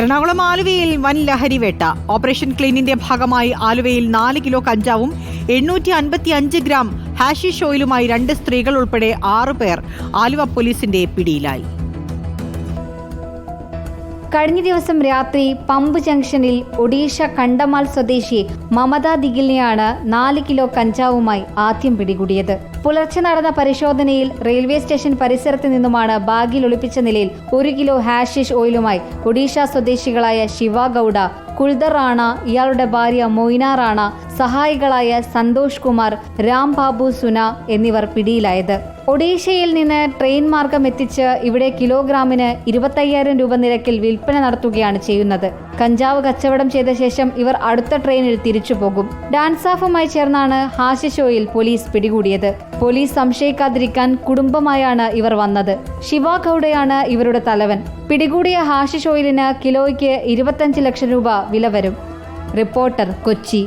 എറണാകുളം ആലുവയിൽ വൻ ലഹരി വേട്ട. ഓപ്പറേഷൻ ക്ലീനിന്റെ ഭാഗമായി ആലുവയിൽ നാല് കിലോ കഞ്ചാവും എണ്ണൂറ്റി അൻപത്തി അഞ്ച് ഗ്രാം ഹാഷിഷ് ഓയിലുമായി രണ്ട് സ്ത്രീകൾ ഉൾപ്പെടെ ആറു പേർ ആലുവ പോലീസിന്റെ പിടിയിലായി. കഴിഞ്ഞ ദിവസം രാത്രി പമ്പ് ജംഗ്ഷനിൽ ഒഡീഷ കണ്ടമാൽ സ്വദേശി മമത ദിഗിലിനെയാണ് നാല് കിലോ കഞ്ചാവുമായി ആദ്യം പിടികൂടിയത്. പുലർച്ചെ നടന്ന പരിശോധനയിൽ റെയിൽവേ സ്റ്റേഷൻ പരിസരത്ത് നിന്നുമാണ് ബാഗിൽ ഒളിപ്പിച്ച നിലയിൽ ഒരു കിലോ ഹാഷിഷ് ഓയിലുമായി ഒഡീഷ സ്വദേശികളായ ശിവ ഗൌഡ കുൽദർ റാണ ഇയാളുടെ ഭാര്യ മൊയ്ന റാണ സഹായികളായ സന്തോഷ് കുമാർ രാം ബാബു സുന എന്നിവർ പിടിയിലായത്. ഒഡീഷയിൽ നിന്ന് ട്രെയിൻ മാർഗം എത്തിച്ച് ഇവിടെ കിലോഗ്രാമിന് ഇരുപത്തയ്യായിരം രൂപ നിരക്കിൽ വിൽപ്പന നടത്തുകയാണ് ചെയ്യുന്നത്. കഞ്ചാവ് കച്ചവടം ചെയ്ത ശേഷം ഇവർ അടുത്ത ട്രെയിനിൽ തിരിച്ചു പോകും. ഡാൻസാഫുമായി ചേർന്നാണ് ഹാസ്യ ഷോയിൽ പോലീസ് പിടികൂടിയത്. പോലീസ് സംശയിക്കാതിരിക്കാൻ കുടുംബമായാണ് ഇവർ വന്നത്. ശിവ ഗൌഡയാണ് ഇവരുടെ തലവൻ. പിടികൂടിയ ഹാസ്യ ഷോയിലിന് കിലോയ്ക്ക് ഇരുപത്തഞ്ച് ലക്ഷം രൂപ വില വരും. റിപ്പോർട്ടർ കൊച്ചി.